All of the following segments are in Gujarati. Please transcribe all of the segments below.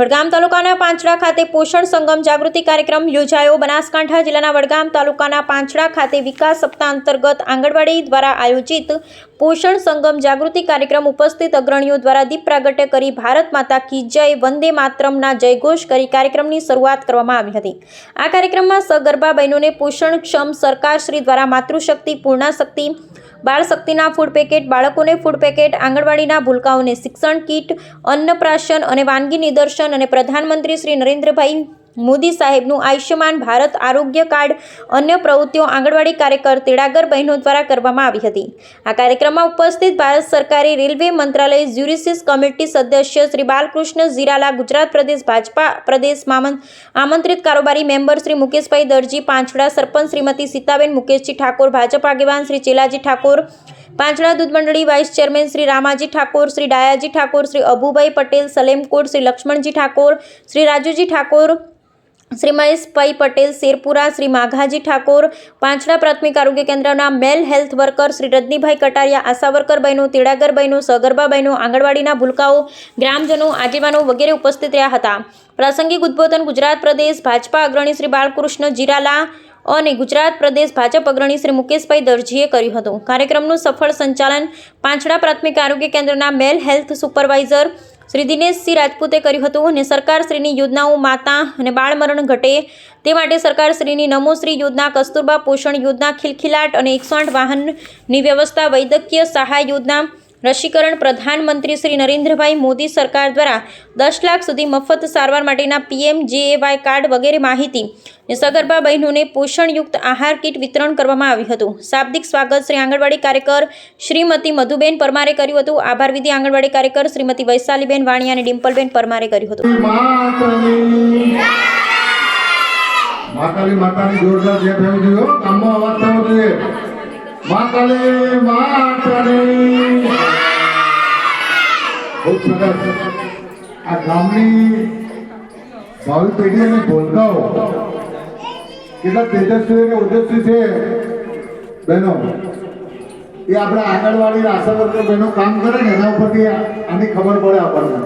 વડગામ તાલુકાના પાંચડા ખાતે પોષણ સંગમ જાગૃતિ કાર્યક્રમ યોજાયો. બનાસકાંઠા જિલ્લાના વડગામ તાલુકાના પાંચડા ખાતે વિકાસ સપ્તાહ અંતર્ગત આંગણવાડી દ્વારા આયોજિત પોષણ સંગમ જાગૃતિ કાર્યક્રમ ઉપસ્થિત અગ્રણીઓ દ્વારા દીપ પ્રાગટ્ય કરી ભારત માતા કી જય, વંદે માતરમના જયઘોષ કરી કાર્યક્રમની શરૂઆત કરવામાં આવી હતી. આ કાર્યક્રમમાં સગર્ભા બહેનોને પોષણક્ષમ સરકારશ્રી દ્વારા માતૃશક્તિ, પૂર્ણાશક્તિ બાળ શક્તિના ફૂડ પેકેટ બાળકોને ફૂડ પેકેટ આંગણવાડીના ભૂલકાઓને શિક્ષણ કીટ, અન્નપ્રાશન અને વાનગી નિદર્શન અને પ્રધાનમંત્રી શ્રી નરેન્દ્રભાઈ મોદી સાહેબનું આયુષ્યમાન ભારત આરોગ્ય કાર્ડ અન્ય પ્રવૃત્તિઓ આંગણવાડી કાર્યકર તેડાગર બહેનો દ્વારા કરવામાં આવી હતી. આ કાર્યક્રમમાં ઉપસ્થિત ભારત સરકારી રેલવે મંત્રાલય જ્યુરિસિસ કમિટી સદસ્ય શ્રી બાલકૃષ્ણ ઝીરાલા, ગુજરાત પ્રદેશ ભાજપા પ્રદેશ આમંત્રિત કારોબારી મેમ્બર શ્રી મુકેશભાઈ દરજી, પાંચડા સરપંચ શ્રીમતી સીતાબેન મુકેશજી ઠાકોર, ભાજપ આગેવાન શ્રી ચેલાજી ઠાકોર, પાંચડા દૂધ મંડળી વાઇસ ચેરમેન શ્રી રામાજી ઠાકોર, શ્રી ડાયાજી ઠાકોર, શ્રી અભુભાઈ પટેલ, સલેમકોટ, શ્રી લક્ષ્મણજી ઠાકોર, શ્રી રાજુજી ઠાકોર શ્રી મહેશભાઈ પટેલ, શેરપુરા શ્રી માઘાજી ઠાકોર પાંચડા પ્રાથમિક આરોગ્ય કેન્દ્રના male health worker Shri Rajnibhai Kataria ASHA worker બહેનો, તેડાગર બહેનો, સગર્ભા બહેનો, આંગણવાડીના ભૂલકાઓ, ગ્રામજનો, આગેવાનો વગેરે ઉપસ્થિત રહ્યા હતા. પ્રાસંગિક ઉદ્બોધન ગુજરાત પ્રદેશ ભાજપા અગ્રણી શ્રી બાળકૃષ્ણ જીરાલા અને ગુજરાત પ્રદેશ ભાજપ અગ્રણી શ્રી મુકેશભાઈ દરજીએ કર્યું હતું. કાર્યક્રમનું સફળ સંચાલન પાંચડા પ્રાથમિક આરોગ્ય કેન્દ્રના male health supervisor Shri Dineshsinh રાજપૂતે કર્યું હતું અને સરકારશ્રીની યોજનાઓ માતા અને બાળમરણ ઘટે તે માટે સરકારશ્રીની નમોશ્રી યોજના, કસ્તુરબા પોષણ યોજના, ખિલખિલાટ અને એકસો વાહનની વ્યવસ્થા, વૈદ્યકીય સહાય યોજના રસીકરણ પ્રધાનમંત્રી શ્રી નરેન્દ્રભાઈ મોદી સરકાર દ્વારા દસ લાખ સુધી મફત સારવાર માટેના પીએમ જેએવાય કાર્ડ વગેરે માહિતી સગર્ભા બહેનોને પોષણયુક્ત આહાર કીટ વિતરણ કરવામાં આવ્યું હતું. શાબ્દિક સ્વાગત શ્રી આંગણવાડી કાર્યકર શ્રીમતી મધુબેન પરમારે કર્યું હતું. આભાર વિધિ આંગણવાડી કાર્યકર શ્રીમતી વૈશાલીબેન વાણિયા અને ડિમ્પલબેન પરમારે કર્યું હતું. માતાની માતાની જોરદાર જે થયું જોઈએ કામમાં અવાજ થવો જોઈએ. માતાની માતાની સરસ. આ ગામની ભાવિ પેઢી અને ભોલકાઓ કેટલા તેજસ્વી અને ઓજસ્વી છે, બહેનો. એ આપણા આંગણવાડી આશા વર્કર બહેનો કામ કરે ને, એના ઉપરથી આની ખબર પડે આપણને.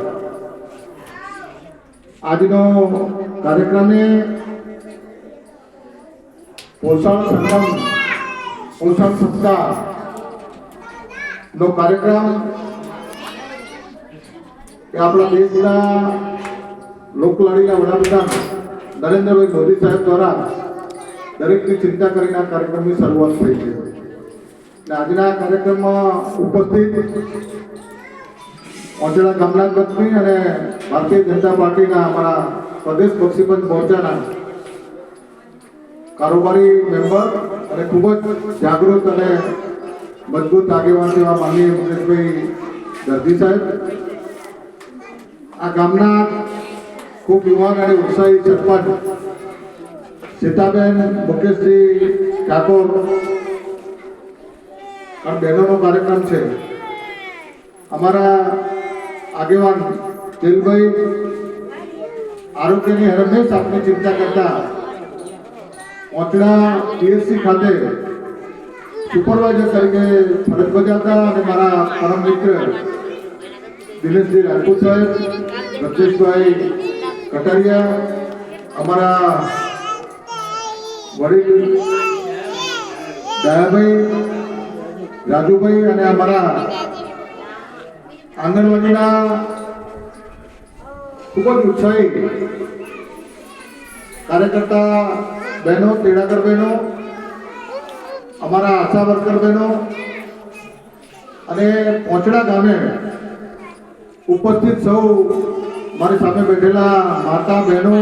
આજનો કાર્યક્રમ એ પોષણ સંગમ, પોષણ સપ્તાહ નો કાર્યક્રમ એ આપણા દેશના લોકલાડીના વડાપ્રધાન નરેન્દ્રભાઈ મોદી સાહેબ દ્વારા દરેકની ચિંતા કરીને આ કાર્યક્રમની શરૂઆત થઈ છે. અને આજના કાર્યક્રમમાં ઉપસ્થિત ઓચડા કમલા પત્ની અને ભારતીય જનતા પાર્ટીના અમારા પ્રદેશ બક્ષીપંચ મોરચાના કારોબારી મેમ્બર અને ખૂબ જ જાગૃત અને મજબૂત આગેવાન એવા માનીય મુકેશભાઈ દર્દી સાહેબ. આ ગામના ખૂબ યુવાન અને ઉત્સાહી સરપંચ સીતાબેન, મુકેશજી, ઠાકોર આ બહેનોનો કાર્યક્રમ છે. અમારા આગેવાન દિલભાઈ આરોગ્યની હરમેશ આપની ચિંતા કરતા ઓચડા પીએસસી ખાતે સુપરવાઇઝર તરીકે ફરજ બજાવતા અને મારા પરમ મિત્ર દિનેશજી રાજપૂત સાહેબ રજેશભાઈ કટારિયા, અમારા વડીલ દયાભાઈ, રાજુભાઈ અને અમારા આંગણવાડીના ખૂબ જ ઉત્સાહી કાર્યકર્તા બહેનો તેડાકર બહેનો, અમારા આશા વર્કર બહેનો અને પોચડા ગામે ઉપસ્થિત સૌ મારી સામે બેઠેલા માતા બહેનો